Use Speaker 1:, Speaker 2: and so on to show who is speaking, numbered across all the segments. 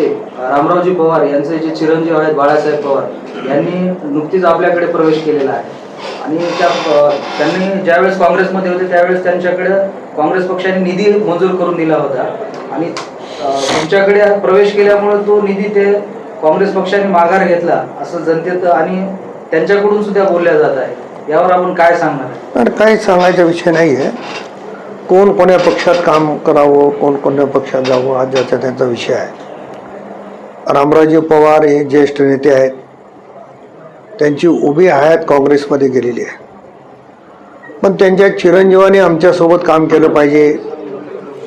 Speaker 1: नेते रामरावजी पवार यांचे जे चिरंजीव आहेत बाळासाहेब पवार यांनी नुकतीच आपल्याकडे प्रवेश केलेला आहे. आणि त्या त्यांनी ज्यावेळेस काँग्रेसमध्ये होते त्यावेळेस त्यांच्याकडे काँग्रेस पक्षाने निधी मंजूर करून दिला होता. आणि तुमच्याकडे प्रवेश केल्यामुळे तो निधी ते काँग्रेस पक्षाने माघार घेतला असं जनतेत आणि त्यांच्याकडून सुद्धा बोलल्या जात आहे. यावर आपण काय सांगणार आहे?
Speaker 2: काही सांगायचा विषय नाही आहे. कोण कोण्या पक्षात काम करावं कोण कोणत्या पक्षात जावं हा ज्याचा त्यांचा विषय आहे. रामराजे पवार हे ज्येष्ठ नेते आहेत. त्यांची उभी हयात काँग्रेसमध्ये गेलेली आहे. पण त्यांच्या चिरंजीवाने आमच्यासोबत काम केलं पाहिजे.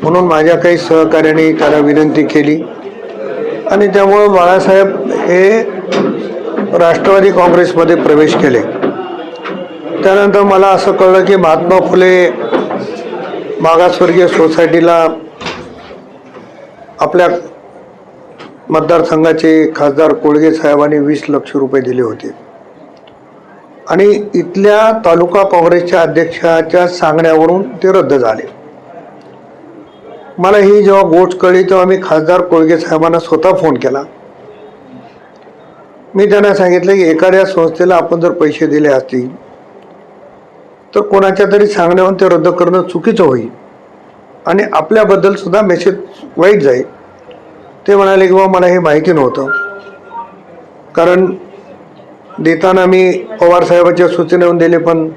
Speaker 2: म्हणून माझ्या काही सहकार्याने त्याला विनंती केली. आणि त्यामुळं बाळासाहेब हे राष्ट्रवादी काँग्रेसमध्ये प्रवेश केले. त्यानंतर मला असं कळलं की महात्मा फुले मागासवर्गीय सोसायटीला आपल्या मतदारसंघाचे खासदार कोळगे साहेबांनी वीस लक्ष रुपये दिले होते. आणि इथल्या तालुका काँग्रेसच्या अध्यक्षाच्या सांगण्यावरून ते रद्द झाले. मला ही जेव्हा गोष्ट कळली तेव्हा मी खासदार कोळगे साहेबांना स्वतः फोन केला. मी त्यांना सांगितलं की एखाद्या संस्थेला आपण जर पैसे दिले असतील तर कोणाच्या तरी सांगण्यावरून ते रद्द करणं चुकीचं होईल. आणि आपल्याबद्दल सुद्धा मेसेज वाईट जाईल. ते म्हणाले की बाबा मला हे माहिती नव्हतं. कारण देताना मी पवार साहेबाच्या दिले पण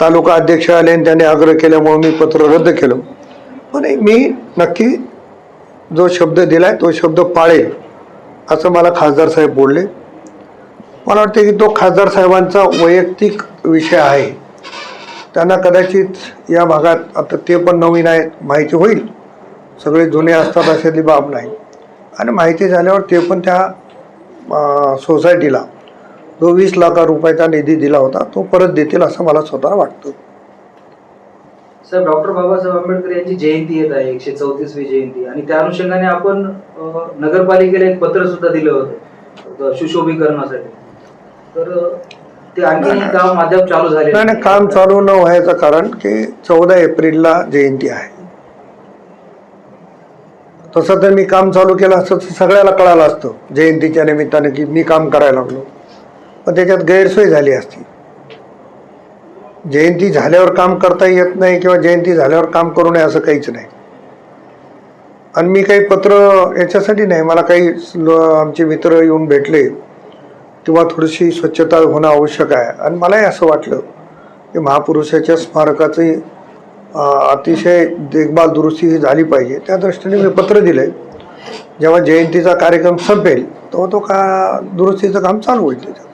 Speaker 2: तालुका अध्यक्ष आले आणि त्यांनी आग्रह केल्यामुळे मी पत्र रद्द केलं. पण मी नक्की जो शब्द दिलाय तो शब्द पाळेल असं मला खासदार साहेब बोलले. मला वाटते की तो खासदार साहेबांचा वैयक्तिक विषय आहे. त्यांना कदाचित या भागात आता ते पण नवीन आहेत माहिती होईल. सगळे जुने असतात अशातली बाब नाही. आणि माहिती झाल्यावर ते पण त्या सोसायटीला जो वीस लाखा रुपयाचा निधी दिला होता तो परत देतील असं मला स्वतः वाटतं.
Speaker 1: साहेब डॉक्टर बाबासाहेब आंबेडकर यांची जयंती येत आहे एकशे चौतीसवी जयंती. आणि त्या अनुषंगाने आपण नगरपालिकेला एक पत्र सुद्धा दिलं होतं सुशोभीकरणासाठी. तर ते आणखी काम अद्याप चालू झाले
Speaker 2: नाही. काम चालू न व्हायचं कारण की चौदा एप्रिलला जयंती आहे. तसं तर मी काम चालू केलं असतं सगळ्याला कळालं असतं जयंतीच्या निमित्ताने की मी काम करायला लागलो. पण त्याच्यात गैरसोय झाली असती. जयंती झाल्यावर काम करता येत नाही किंवा जयंती झाल्यावर काम करू नये असं काहीच नाही. आणि मी काही पत्र याच्यासाठी नाही मला काही आमचे मित्र येऊन भेटले किंवा थोडीशी स्वच्छता होणं आवश्यक आहे. आणि मलाही असं वाटलं की महापुरुषाच्या स्मारकाची अतिशय देखभाल दुरुस्ती ही झाली पाहिजे. त्या दृष्टीने मी पत्र दिलंय. जेव्हा जयंतीचा कार्यक्रम संपेल तेव्हा तो का दुरुस्तीचं काम चालू होईल त्याच्यात.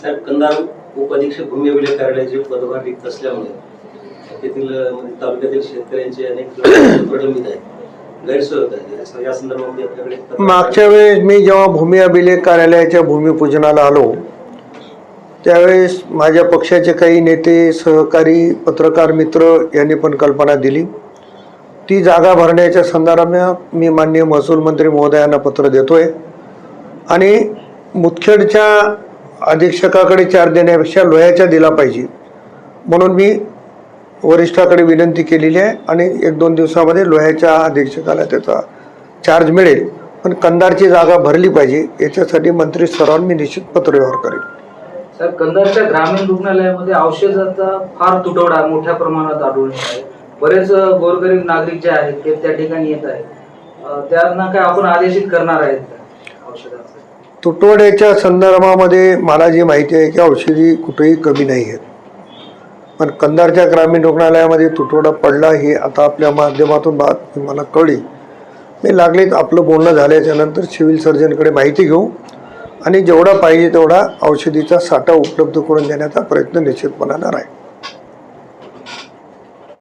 Speaker 3: साहेब कंधार उपाधीक्षक भूमी अभिलेख कार्यालयाचे पदभार रिक्त असल्यामुळे तेथील म्हणजे तालुक्यातील शेतकऱ्यांचे अनेक प्रलंबित आहेत.
Speaker 2: मागच्या वेळेस मी जेव्हा भूमी अभिलेख कार्यालयाच्या भूमिपूजनाला आलो त्यावेळेस माझ्या पक्षाचे काही नेते सहकारी पत्रकार मित्र यांनी पण कल्पना दिली. ती जागा भरण्याच्या संदर्भात मी माननीय महसूल मंत्री महोदयांना पत्र देतोय. आणि मुदखेडच्या अधीक्षकाकडे चार देण्यापेक्षा लोह्याच्या दिला पाहिजे. म्हणून मी वरिष्ठाकडे विनंती केलेली आहे आणि एक दोन दिवसामध्ये लोह्याच्या अधीक्षकाला त्याचा चार्ज मिळेल. पण कंदारची जागा भरली पाहिजे. याच्यासाठी मंत्री स्तरावर मी निश्चित पत्रव्यवहार करेन
Speaker 1: साहेब कंधारच्या ग्रामीण रुग्णालयामध्ये औषधाचा फार तुटवडा मोठ्या प्रमाणात आढळून येत आहे. बरेच गोरगरीब नागरिक जे आहेत ते त्या ठिकाणी येत आहेत. त्यांना काय आपण आदेशित करणार आहेत
Speaker 2: तुटवड्याच्या संदर्भामध्ये मला जी माहिती आहे की औषधी कुठेही कमी नाही आहेत. पण कंधारच्या ग्रामीण रुग्णालयामध्ये तुटवडा पडला हे आता आपल्या माध्यमातून बात मला कळली. मी लागलीच आपलं बोलणं झाल्याच्यानंतर सिव्हिल सर्जनकडे माहिती घेऊ आणि जेवढा पाहिजे तेवढा औषधीचा साठा उपलब्ध करून देण्याचा प्रयत्न निश्चितपणानं राहील.